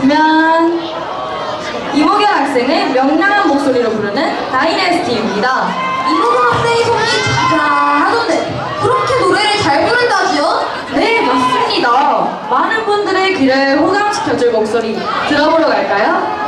뒷면 이모경 학생의 명랑한 목소리로 부르는 다이내스티입니다. 이모경 학생이 손이 자자하던데 그렇게 노래를 잘 부른다지요? 네, 맞습니다. 많은 분들의 귀를 호강시켜줄 목소리 들어보러 갈까요?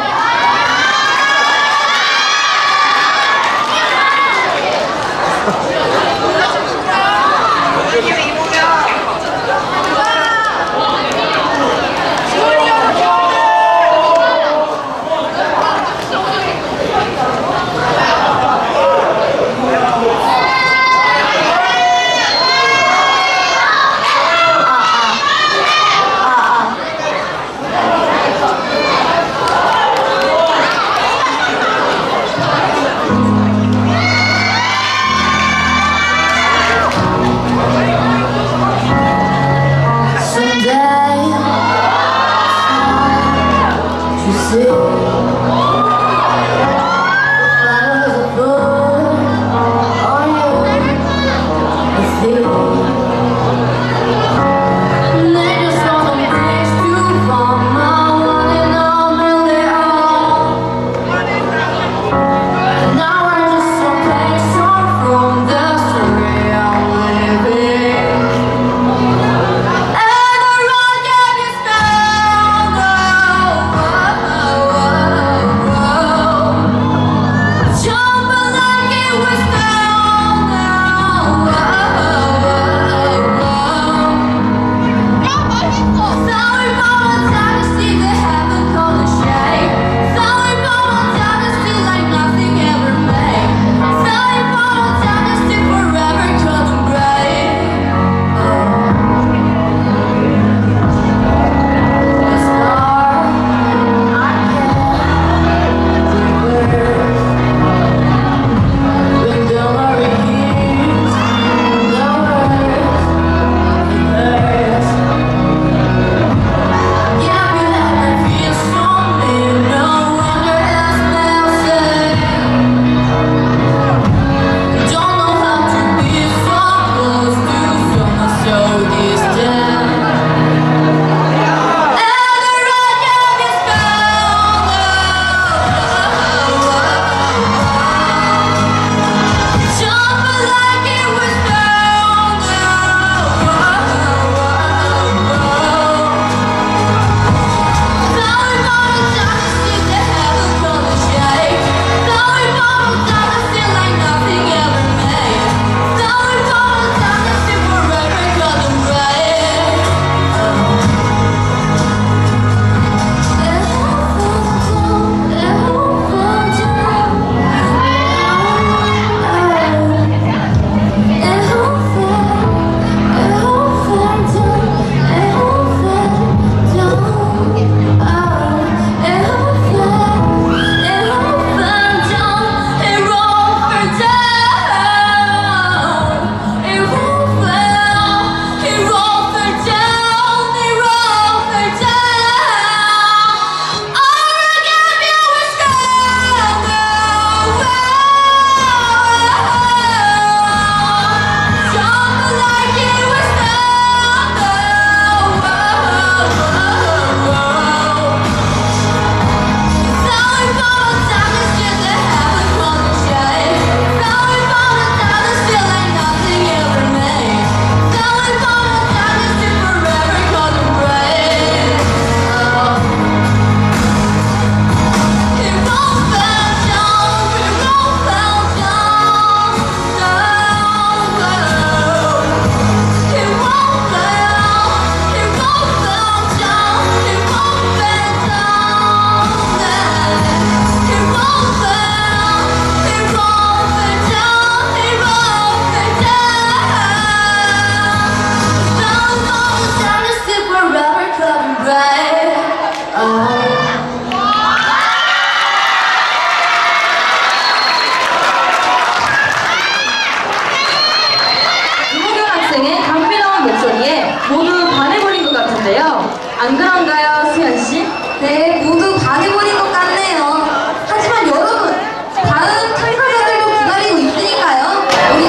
안 그런가요, 수현 씨? 네, 모두 반해버린 것 같네요. 하지만 여러분, 다음 참가자들도 기다리고 있으니까요. 우리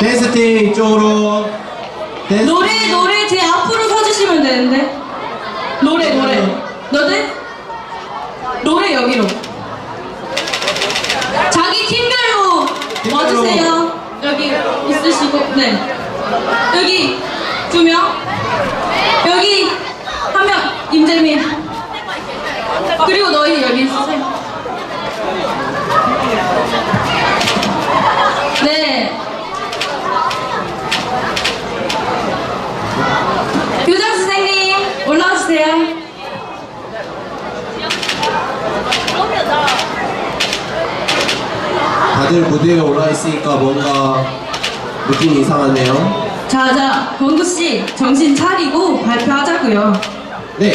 댄스팀 이쪽으로 댄스 노래 노래 제 앞으로 서주시면. 되는데. 노래, 노래. 너들? 노래 여기로. 자기 팀별로 팀별로. 와주세요. 여기 있으시고, 네. 여기 두 명. 여기 한 명, 임재민. 그리고 너희 여기 있으세요. 네. 교장 선생님 올라와주세요. 다들 무대에 올라 있으니까 뭔가 느낌이 이상하네요. 자자, 권구 씨 정신 차리고 발표하자고요. 네.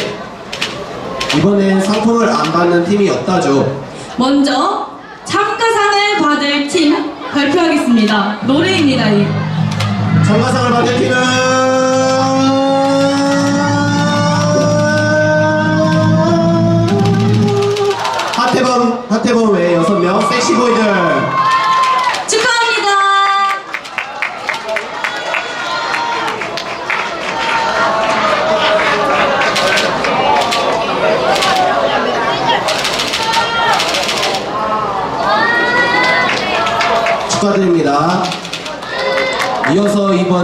이번엔 상품을 안 받는 팀이 없다죠. 먼저 참가상을 받을 팀 발표하겠습니다. 노래입니다. 이. 참가상을 받을 팀은 하태범 하태범 외 여섯 명 섹시보이들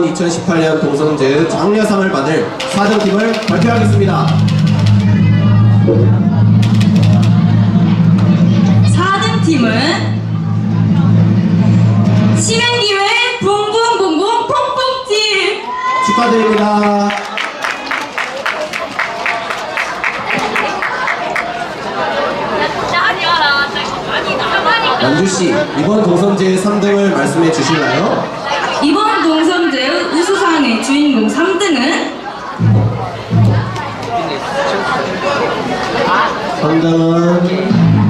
2018년 동성제의 장려상을 받을 4등팀을 발표하겠습니다. 4등팀은 시행기회 붕붕붕붕 퐁퐁팀 축하드립니다. 연주씨 이번 동성제 3등을 말씀해 주실까요? 주인공 3등은? 3등은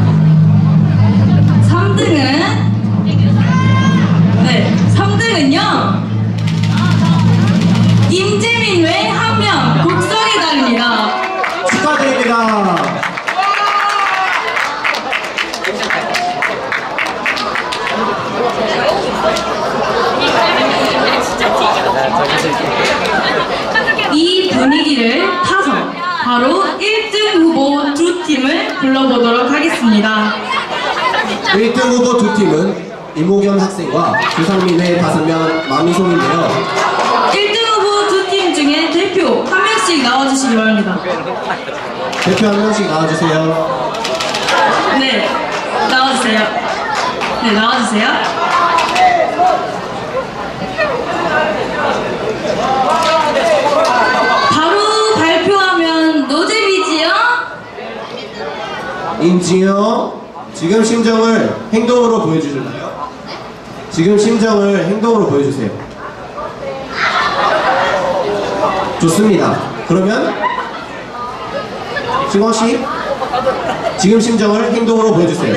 불러보도록 하겠습니다 1등 후보 두 팀은 이모겸 학생과 조상민의 다섯 명 마미송인데요. 1등 후보 두 팀 중에 대표 한 명씩 나와주시기 바랍니다 대표 한 명씩 나와주세요. 네 나와주세요 네 나와주세요 바로 발표하면 노잼이지요? 임지영, 지금 심정을 행동으로 보여주실까요? 지금 심정을 행동으로 보여주세요. 좋습니다. 그러면 승원 씨, 지금 심정을 행동으로 보여주세요.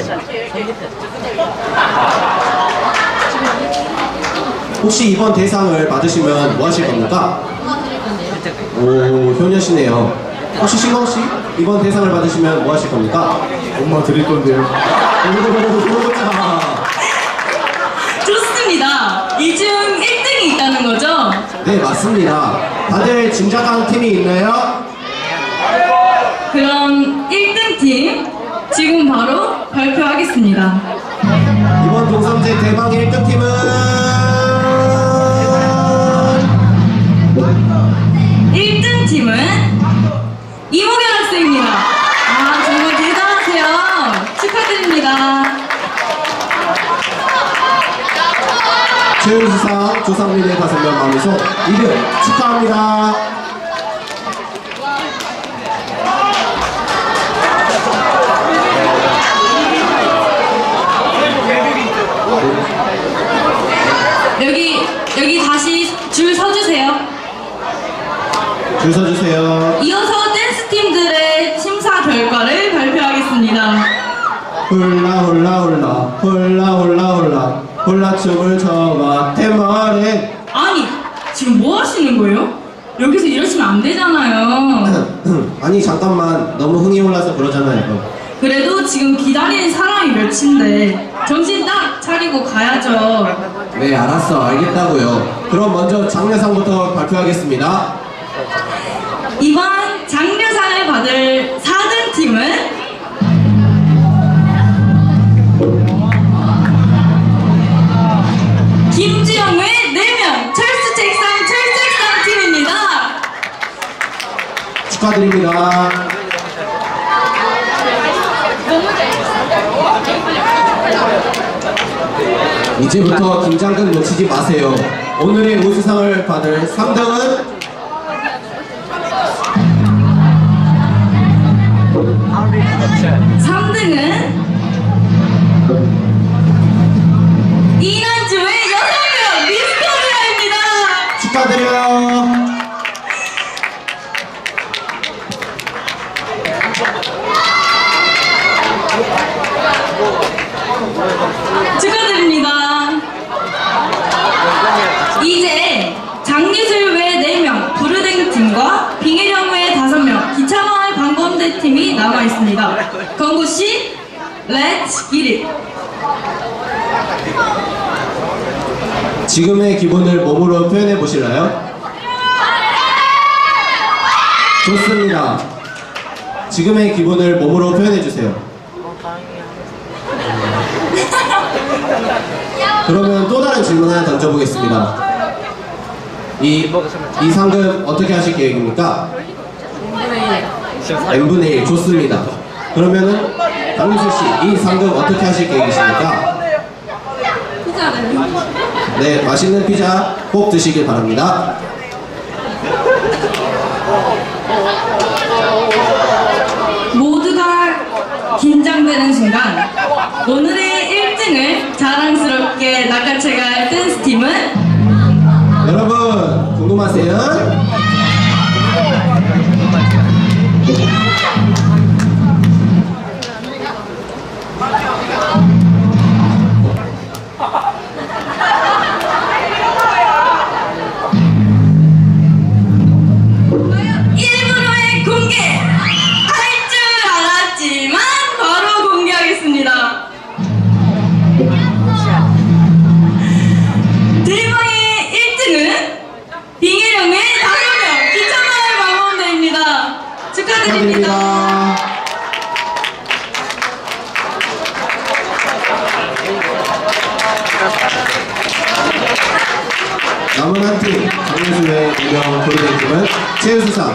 혹시 이번 대상을 받으시면 뭐 하실 겁니까? 오, 효녀시네요. 혹시 신광 씨 이번 대상을 받으시면 뭐 하실 겁니까? 엄마 드릴 건데요. 좋습니다. 이 중 1등이 있다는 거죠? 네, 맞습니다. 다들 짐작하는 팀이 있나요? 그럼 1등 팀 지금 바로 발표하겠습니다. 이번 동성제 대망 1등 팀은 1등 팀은 이모경 학생입니다. 아, 정말 대단하세요. 축하드립니다. 최우수상 조상민의 다섯 명 마음에서 2등 축하합니다. 여기, 여기 다시 줄 서주세요. 줄 서주세요. 이어서 댄스 팀들의 심사 결과를 발표하겠습니다. 훌라 훌라 훌라 훌라 훌라 훌라 훌라 춤을 춰봐 대머리 아니, 지금 뭐 하시는 거예요? 여기서 이러시면 안 되잖아요. 아니 잠깐만 너무 흥이 올라서 그러잖아요. 그래도 지금 기다리는 사람이 몇인데 정신 딱 차리고 가야죠. 네 알았어 알겠다고요. 그럼 먼저 장려상부터 발표하겠습니다. 이번 장려상을 받을 4등 팀은 축하드립니다. 이제부터 긴장감 놓치지 마세요. 오늘의 우수상을 받을 3등은 3등은 기릿. 지금의 기분을 몸으로 표현해 보실래요? 좋습니다. 지금의 기분을 몸으로 표현해 주세요. 그러면 또 다른 질문 하나 던져보겠습니다. 이, 이 상금 어떻게 하실 계획입니까? n분의 1 좋습니다. 그러면은 강민수 씨, 이 상금 어떻게 하실 계획이십니까? 네, 맛있는 피자 꼭 드시길 바랍니다. 모두가 긴장되는 순간 오늘의 1등을 자랑스럽게 낚아채갈 댄스 팀은 여러분 궁금하세요?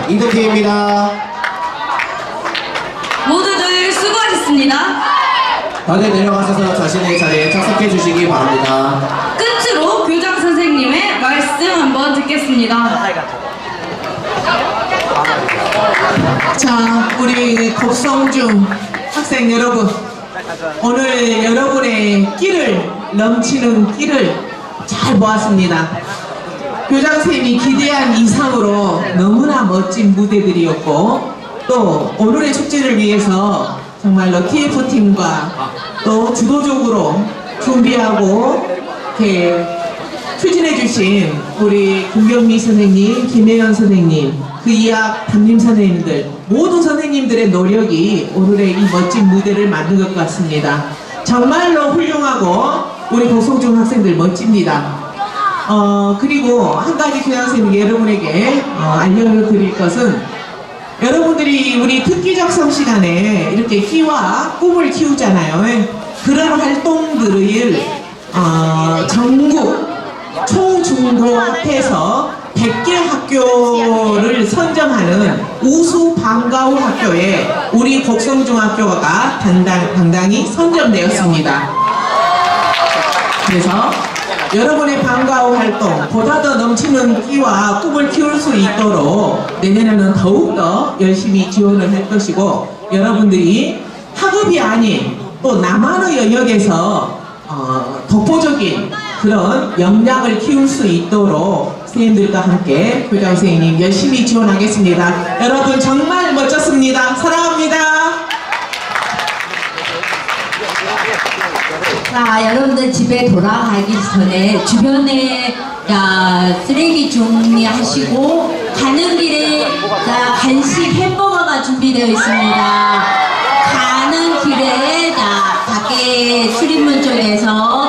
최우수상 2등팀입니다. 모두들 수고하셨습니다. 다들 내려가셔서 자신의 자리에 착석해 주시기 바랍니다. 끝으로 교장 선생님의 말씀 한번 듣겠습니다. 자, 우리 곡성중 학생 여러분, 오늘 여러분의 끼를 넘치는 끼를 잘 모았습니다. 교장 선생님이 기대한 이상으로 너무나 멋진 무대들이었고, 또 오늘의 축제를 위해서 정말로 TF팀과 또 주도적으로 준비하고 이렇게 추진해주신 우리 김경미 선생님, 김혜연 선생님, 그 이학 담임 선생님들, 모든 선생님들의 노력이 오늘의 이 멋진 무대를 만든 것 같습니다. 정말로 훌륭하고 우리 고성중 학생들 멋집니다. 어, 그리고 한 가지 교장 선생님 여러분에게 어, 알려드릴 것은 여러분들이 우리 특기적성 시간에 이렇게 희와 꿈을 키우잖아요. 그런 활동들을 어, 전국 초중고 합해서 100개 학교를 선정하는 우수 방과후 학교에 우리 곡성중학교가 당당, 당당히 선정되었습니다. 그래서 여러분의 방과후 활동 보다 더 넘치는 끼와 꿈을 키울 수 있도록 내년에는 더욱더 열심히 지원을 할 것이고 여러분들이 학업이 아닌 또 나만의 영역에서 어, 독보적인 그런 역량을 키울 수 있도록 선생님들과 함께 교장 선생님 열심히 지원하겠습니다. 여러분 정말 멋졌습니다. 사랑합니다. 자, 여러분들 집에 돌아가기 전에 주변에 자, 쓰레기 정리하시고 가는 길에 자, 간식 햄버거가 준비되어 있습니다. 가는 길에 자, 밖에 출입문 쪽에서